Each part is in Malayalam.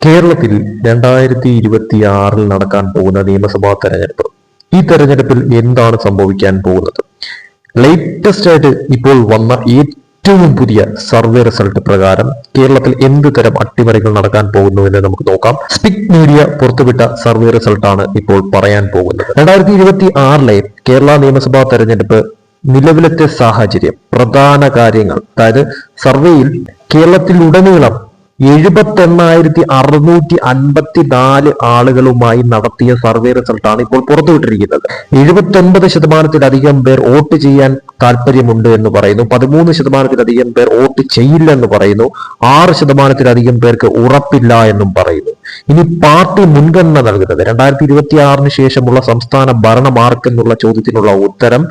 കേരളത്തിൽ രണ്ടായിരത്തി ഇരുപത്തി ആറിൽ നടക്കാൻ പോകുന്ന നിയമസഭാ തെരഞ്ഞെടുപ്പ്. ഈ തെരഞ്ഞെടുപ്പിൽ എന്താണ് സംഭവിക്കാൻ പോകുന്നത്? ലേറ്റസ്റ്റ് ആയിട്ട് ഇപ്പോൾ വന്ന ഏറ്റവും പുതിയ സർവേ റിസൾട്ട് പ്രകാരം കേരളത്തിൽ എന്ത് തരം അട്ടിമറികൾ നടക്കാൻ പോകുന്നു എന്ന് നമുക്ക് നോക്കാം. സ്പിക് മീഡിയ പുറത്തുവിട്ട സർവേ റിസൾട്ടാണ് ഇപ്പോൾ പറയാൻ പോകുന്നത്. രണ്ടായിരത്തി ഇരുപത്തി ആറിലെ കേരള നിയമസഭാ തെരഞ്ഞെടുപ്പ് നിലവിലത്തെ സാഹചര്യം പ്രധാന കാര്യങ്ങൾ. അതായത് സർവേയിൽ കേരളത്തിലുടനീളം എഴുപത്തി എണ്ണായിരത്തി അറുന്നൂറ്റി അൻപത്തി നാല് ആളുകളുമായി നടത്തിയ സർവേ റിസൾട്ടാണ് ഇപ്പോൾ പുറത്തുവിട്ടിരിക്കുന്നത്. എഴുപത്തി ഒൻപത് ശതമാനത്തിലധികം പേർ വോട്ട് ചെയ്യാൻ താല്പര്യമുണ്ട് എന്ന് പറയുന്നു. പതിമൂന്ന് ശതമാനത്തിലധികം പേർ വോട്ട് ചെയ്യില്ല എന്ന് പറയുന്നു. ആറ് ശതമാനത്തിലധികം പേർക്ക് ഉറപ്പില്ല എന്നും പറയുന്നു. ഇനി പാർട്ടി മുൻഗണന നൽകുന്നത്. രണ്ടായിരത്തി ഇരുപത്തി ആറിന് ശേഷമുള്ള സംസ്ഥാന ഭരണം ആർക്കെന്നുള്ള ചോദ്യത്തിനുള്ള ഉത്തരം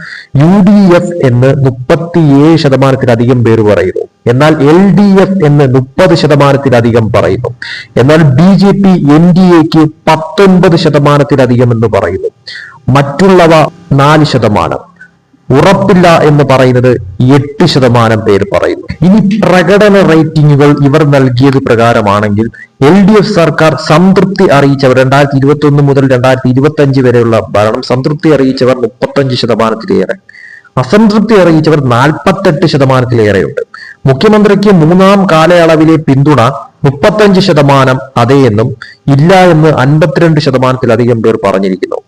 യു ഡി എഫ് എന്ന് മുപ്പത്തിയേഴ് ശതമാനത്തിലധികം പേർ പറയുന്നു. എന്നാൽ എൽ ഡി എഫ് എന്ന് മുപ്പത് ശതമാനത്തിലധികം പറയുന്നു. എന്നാൽ B J P N D എക്ക് പത്തൊൻപത് ശതമാനത്തിലധികം എന്ന് പറയുന്നു. മറ്റുള്ളവ നാല് ശതമാനം. ഉറപ്പില്ല എന്ന് പറയുന്നത് എട്ട് ശതമാനം പേര് പറയുന്നു. ഇനി പ്രകടന റേറ്റിംഗുകൾ ഇവർ നൽകിയത് പ്രകാരമാണെങ്കിൽ എൽ ഡി എഫ് സർക്കാർ സംതൃപ്തി അറിയിച്ചവർ രണ്ടായിരത്തി ഇരുപത്തി ഒന്ന് മുതൽ രണ്ടായിരത്തി ഇരുപത്തി അഞ്ച് വരെയുള്ള ഭരണം സംതൃപ്തി അറിയിച്ചവർ മുപ്പത്തഞ്ച് ശതമാനത്തിലേറെ. അസംതൃപ്തി അറിയിച്ചവർ നാൽപ്പത്തെട്ട് ശതമാനത്തിലേറെയുണ്ട്. മുഖ്യമന്ത്രിക്ക് മൂന്നാം കാലയളവിലെ പിന്തുണ മുപ്പത്തഞ്ച് ശതമാനം എന്നും ഇല്ല എന്ന് അൻപത്തിരണ്ട് ശതമാനത്തിലധികം പേർ പറഞ്ഞിരിക്കുന്നു.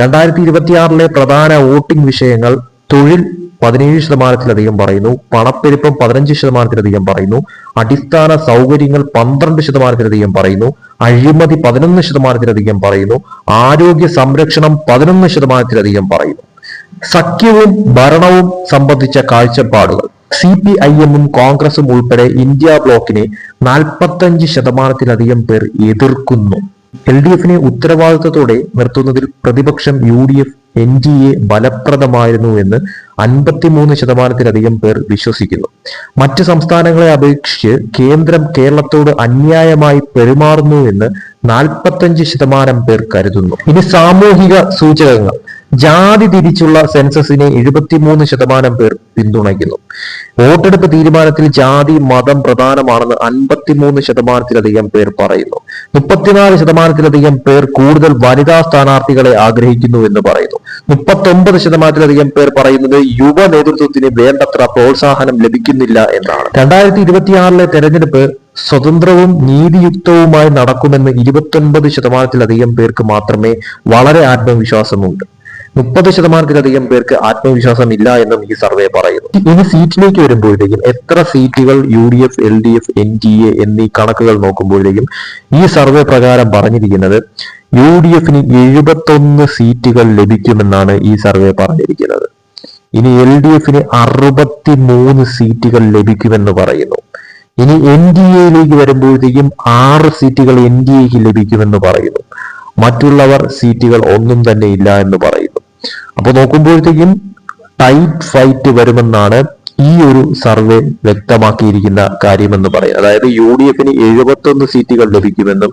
രണ്ടായിരത്തി ഇരുപത്തിയാറിലെ പ്രധാന വോട്ടിംഗ് വിഷയങ്ങൾ തൊഴിൽ പതിനേഴ് ശതമാനത്തിലധികം പറയുന്നു പണപ്പെരുപ്പം പതിനഞ്ച് ശതമാനത്തിലധികം പറയുന്നു അടിസ്ഥാന സൗകര്യങ്ങൾ പന്ത്രണ്ട് ശതമാനത്തിലധികം പറയുന്നു അഴിമതി പതിനൊന്ന് ശതമാനത്തിലധികം പറയുന്നു ആരോഗ്യ സംരക്ഷണം പതിനൊന്ന് ശതമാനത്തിലധികം പറയുന്നു. സഖ്യവും ഭരണവും സംബന്ധിച്ച കാഴ്ചപ്പാടുകൾ. സി പി ഐ എമ്മും കോൺഗ്രസും ഉൾപ്പെടെ ഇന്ത്യ ബ്ലോക്കിനെ നാൽപ്പത്തഞ്ച് ശതമാനത്തിലധികം പേർ എതിർക്കുന്നു. എൽ ഡി എഫിനെ ഉത്തരവാദിത്തത്തോടെ നിർത്തുന്നതിൽ പ്രതിപക്ഷം U D F N D A ഫലപ്രദമായിരുന്നു എന്ന് അൻപത്തിമൂന്ന് ശതമാനത്തിലധികം പേർ വിശ്വസിക്കുന്നു. മറ്റ് സംസ്ഥാനങ്ങളെ അപേക്ഷിച്ച് കേന്ദ്രം കേരളത്തോട് അന്യായമായി പെരുമാറുന്നു എന്ന് നാൽപ്പത്തഞ്ച് ശതമാനം പേർ കരുതുന്നു. ഇനി സാമൂഹിക സൂചകങ്ങൾ. ജാതി തിരിച്ചുള്ള സെൻസസിനെ എഴുപത്തിമൂന്ന് ശതമാനം പേർ പിന്തുണയ്ക്കുന്നു. വോട്ടെടുപ്പ് തീരുമാനത്തിൽ ജാതി മതം പ്രധാനമാണെന്ന് അൻപത്തിമൂന്ന് ശതമാനത്തിലധികം പേർ പറയുന്നു. മുപ്പത്തിനാല് ശതമാനത്തിലധികം പേർ കൂടുതൽ വനിതാ സ്ഥാനാർത്ഥികളെ ആഗ്രഹിക്കുന്നു എന്ന് പറയുന്നു. മുപ്പത്തൊമ്പത് ശതമാനത്തിലധികം പേർ പറയുന്നത് യുവ നേതൃത്വത്തിന് വേണ്ടത്ര പ്രോത്സാഹനം ലഭിക്കുന്നില്ല എന്നാണ്. രണ്ടായിരത്തി ഇരുപത്തിയാറിലെ തെരഞ്ഞെടുപ്പ് സ്വതന്ത്രവും നീതിയുക്തവുമായി നടക്കുമെന്ന് ഇരുപത്തൊൻപത് ശതമാനത്തിലധികം പേർക്ക് മാത്രമേ വളരെ ആത്മവിശ്വാസമുണ്ട്. മുപ്പത് ശതമാനത്തിലധികം പേർക്ക് ആത്മവിശ്വാസം ഇല്ല എന്നും ഈ സർവേ പറയുന്നു. ഇനി സീറ്റിലേക്ക് വരുമ്പോഴത്തേക്കും എത്ര സീറ്റുകൾ U D F L D F N D A എന്നീ കണക്കുകൾ നോക്കുമ്പോഴത്തേക്കും ഈ സർവേ പ്രകാരം പറഞ്ഞിരിക്കുന്നത് യു ഡി എഫിന് എഴുപത്തൊന്ന് സീറ്റുകൾ ലഭിക്കുമെന്നാണ് ഈ സർവേ പറഞ്ഞിരിക്കുന്നത്. ഇനി എൽ ഡി എഫിന് അറുപത്തി മൂന്ന് സീറ്റുകൾ ലഭിക്കുമെന്ന് പറയുന്നു. ഇനി എൻ ഡി എയിലേക്ക് വരുമ്പോഴത്തേക്കും ആറ് സീറ്റുകൾ എൻ ഡി എക്ക് ലഭിക്കുമെന്ന് പറയുന്നു. മറ്റുള്ളവർ സീറ്റുകൾ ഒന്നും തന്നെ ഇല്ല എന്ന് പറയുന്നു. അപ്പൊ നോക്കുമ്പോഴത്തേക്കും ടൈറ്റ് ഫൈറ്റ് വരുമെന്നാണ് ഈ ഒരു സർവേ വ്യക്തമാക്കിയിരിക്കുന്ന കാര്യമെന്ന് പറയുന്നത്. അതായത് യു ഡി എഫിന് എഴുപത്തൊന്ന് സീറ്റുകൾ ലഭിക്കുമെന്നും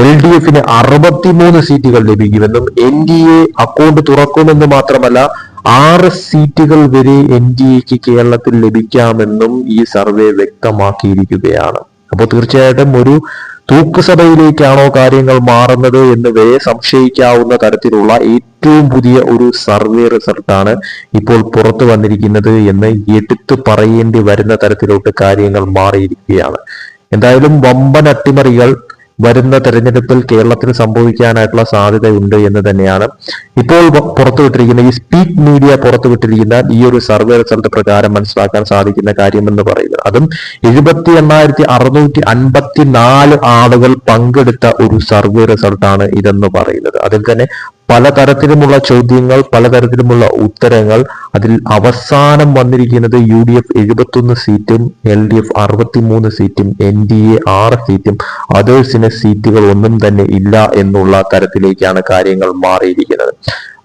എൽ ഡി എഫിന് അറുപത്തിമൂന്ന് സീറ്റുകൾ ലഭിക്കുമെന്നും എൻ ഡി എ അക്കൗണ്ട് തുറക്കുമെന്ന് മാത്രമല്ല ആറ് സീറ്റുകൾ വരെ എൻ ഡി എക്ക് കേരളത്തിൽ ലഭിക്കാമെന്നും ഈ സർവേ വ്യക്തമാക്കിയിരിക്കുകയാണ്. അപ്പോൾ തീർച്ചയായിട്ടും ഒരു തൂക്കുസഭയിലേക്കാണോ കാര്യങ്ങൾ മാറുന്നത് എന്ന് വരെ സംശയിക്കാവുന്ന തരത്തിലുള്ള ഏറ്റവും പുതിയ ഒരു സർവേ റിസൾട്ടാണ് ഇപ്പോൾ പുറത്തു വന്നിരിക്കുന്നത് എന്ന് എടുത്തു പറയേണ്ടി വരുന്ന തരത്തിലോട്ട് കാര്യങ്ങൾ മാറിയിരിക്കുകയാണ്. എന്തായാലും വമ്പൻ അട്ടിമറികൾ വരുന്ന തെരഞ്ഞെടുപ്പിൽ കേരളത്തിന് സംഭവിക്കാനായിട്ടുള്ള സാധ്യതയുണ്ട് എന്ന് തന്നെയാണ് ഇപ്പോൾ പുറത്തുവിട്ടിരിക്കുന്ന ഈ സ്പീക്ക് മീഡിയ പുറത്തുവിട്ടിരിക്കുന്ന ഈ ഒരു സർവേ റിസൾട്ട് പ്രകാരം മനസ്സിലാക്കാൻ സാധിക്കുന്ന കാര്യമെന്ന് പറയുന്നത്. അതും എഴുപത്തി എണ്ണായിരത്തി അറുന്നൂറ്റി അൻപത്തി നാല് ആളുകൾ പങ്കെടുത്ത ഒരു സർവേ റിസൾട്ടാണ് ഇതെന്ന് പറയുന്നത്. അതിൽ തന്നെ പലതരത്തിലുമുള്ള ചോദ്യങ്ങൾ പലതരത്തിലുമുള്ള ഉത്തരങ്ങൾ. അതിൽ അവസാനം വന്നിരിക്കുന്നത് യു ഡി എഫ് എഴുപത്തൊന്ന് സീറ്റും എൽ ഡി എഫ് അറുപത്തിമൂന്ന് സീറ്റും എൻ ഡി എ ആറ് സീറ്റും. അതേഴ്സിന് സീറ്റുകൾ ഒന്നും തന്നെ ഇല്ല എന്നുള്ള തരത്തിലേക്കാണ് കാര്യങ്ങൾ മാറിയിരിക്കുന്നത്.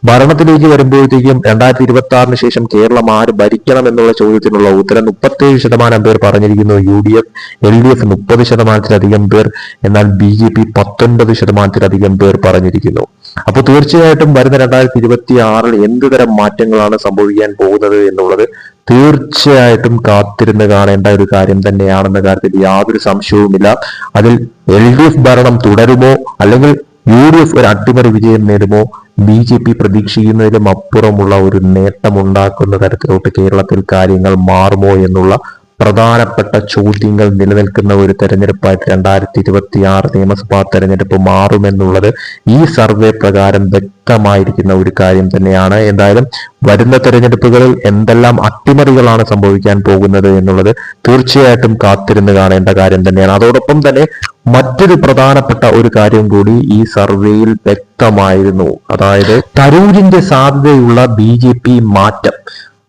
ഭരണത്തിലേക്ക് വരുമ്പോഴത്തേക്കും രണ്ടായിരത്തി ഇരുപത്തി ആറിന് ശേഷം കേരളം ആര് ഭരിക്കണം എന്നുള്ള ചോദ്യത്തിനുള്ള ഉത്തരം മുപ്പത്തേഴ് ശതമാനം പേർ പറഞ്ഞിരിക്കുന്നു U D F L D F മുപ്പത് ശതമാനത്തിലധികം പേർ എന്നാൽ ബി ജെ പി പത്തൊൻപത് ശതമാനത്തിലധികം പേർ പറഞ്ഞിരിക്കുന്നു. അപ്പോൾ തീർച്ചയായിട്ടും വരുന്ന രണ്ടായിരത്തി ഇരുപത്തി ആറിൽ എന്ത് തരം മാറ്റങ്ങളാണ് സംഭവിക്കാൻ പോകുന്നത് എന്നുള്ളത് തീർച്ചയായിട്ടും കാത്തിരുന്ന് കാണേണ്ട ഒരു കാര്യം തന്നെയാണെന്ന കാര്യത്തിൽ യാതൊരു സംശയവുമില്ല. അതിൽ എൽ ഡി എഫ് ഭരണം തുടരുമോ? അല്ലെങ്കിൽ യു ഡി എഫ് ഒരു അട്ടിമറി വിജയം നേടുമോ? ബി ജെ പി പ്രതീക്ഷിക്കുന്നതിലും അപ്പുറമുള്ള ഒരു നേട്ടമുണ്ടാക്കുന്ന തരത്തിലോട്ട് കേരളത്തിൽ കാര്യങ്ങൾ മാറുമോ എന്നുള്ള പ്രധാനപ്പെട്ട ചോദ്യങ്ങൾ നിലനിൽക്കുന്ന ഒരു തെരഞ്ഞെടുപ്പായിട്ട് രണ്ടായിരത്തി ഇരുപത്തി ആറ് നിയമസഭാ തെരഞ്ഞെടുപ്പ് മാറുമെന്നുള്ളത് ഈ സർവേ പ്രകാരം വ്യക്തമായിരിക്കുന്ന ഒരു കാര്യം തന്നെയാണ്. എന്തായാലും വരുന്ന തെരഞ്ഞെടുപ്പുകളിൽ എന്തെല്ലാം അട്ടിമറികളാണ് സംഭവിക്കാൻ പോകുന്നത് എന്നുള്ളത് തീർച്ചയായിട്ടും കാത്തിരുന്ന് കാണേണ്ട കാര്യം തന്നെയാണ്. അതോടൊപ്പം തന്നെ മറ്റൊരു പ്രധാനപ്പെട്ട ഒരു കാര്യം കൂടി ഈ സർവേയിൽ വ്യക്തമായിരുന്നു. അതായത് തരൂരിന്റെ സാധ്യതയുള്ള ബി മാറ്റം.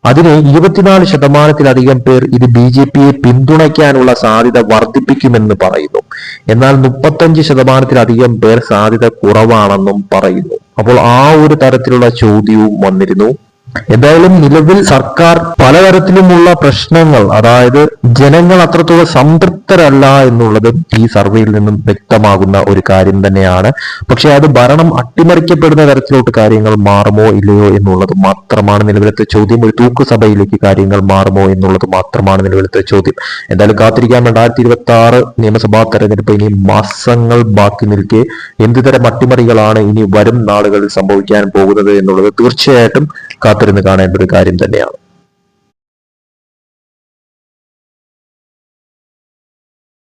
അതിന് ഇരുപത്തിനാല് ശതമാനത്തിലധികം പേർ ഇത് ബി ജെ പിയെ പിന്തുണയ്ക്കാനുള്ള സാധ്യത വർദ്ധിപ്പിക്കുമെന്ന് പറയുന്നു. എന്നാൽ മുപ്പത്തഞ്ച് ശതമാനത്തിലധികം പേർ സാധ്യത കുറവാണെന്നും പറയുന്നു. അപ്പോൾ ആ ഒരു തരത്തിലുള്ള ചോദ്യവും വന്നിരുന്നു. എന്തായാലും നിലവിൽ സർക്കാർ പലതരത്തിലുമുള്ള പ്രശ്നങ്ങൾ അതായത് ജനങ്ങൾ അത്രത്തോളം സംതൃപ്തരല്ല എന്നുള്ളത് ഈ സർവേയിൽ നിന്നും വ്യക്തമാകുന്ന ഒരു കാര്യം തന്നെയാണ്. പക്ഷെ അത് ഭരണം അട്ടിമറിക്കപ്പെടുന്ന തരത്തിലോട്ട് കാര്യങ്ങൾ മാറുമോ ഇല്ലയോ എന്നുള്ളത് മാത്രമാണ് നിലവിലത്തെ ചോദ്യം. ഒരു തൂക്കുസഭയിലേക്ക് കാര്യങ്ങൾ മാറുമോ എന്നുള്ളത് മാത്രമാണ് നിലവിലത്തെ ചോദ്യം. എന്തായാലും കാത്തിരിക്കാൻ രണ്ടായിരത്തി ഇരുപത്തി ആറ് നിയമസഭാ തെരഞ്ഞെടുപ്പ് ഇനി മാസങ്ങൾ ബാക്കി നിൽക്കെ എന്തുതരം അട്ടിമറികളാണ് ഇനി വരും നാളുകളിൽ സംഭവിക്കാൻ പോകുന്നത് എന്നുള്ളത് തീർച്ചയായിട്ടും കാത്തിരുന്ന് കാണേണ്ട ഒരു കാര്യം തന്നെയാണ്.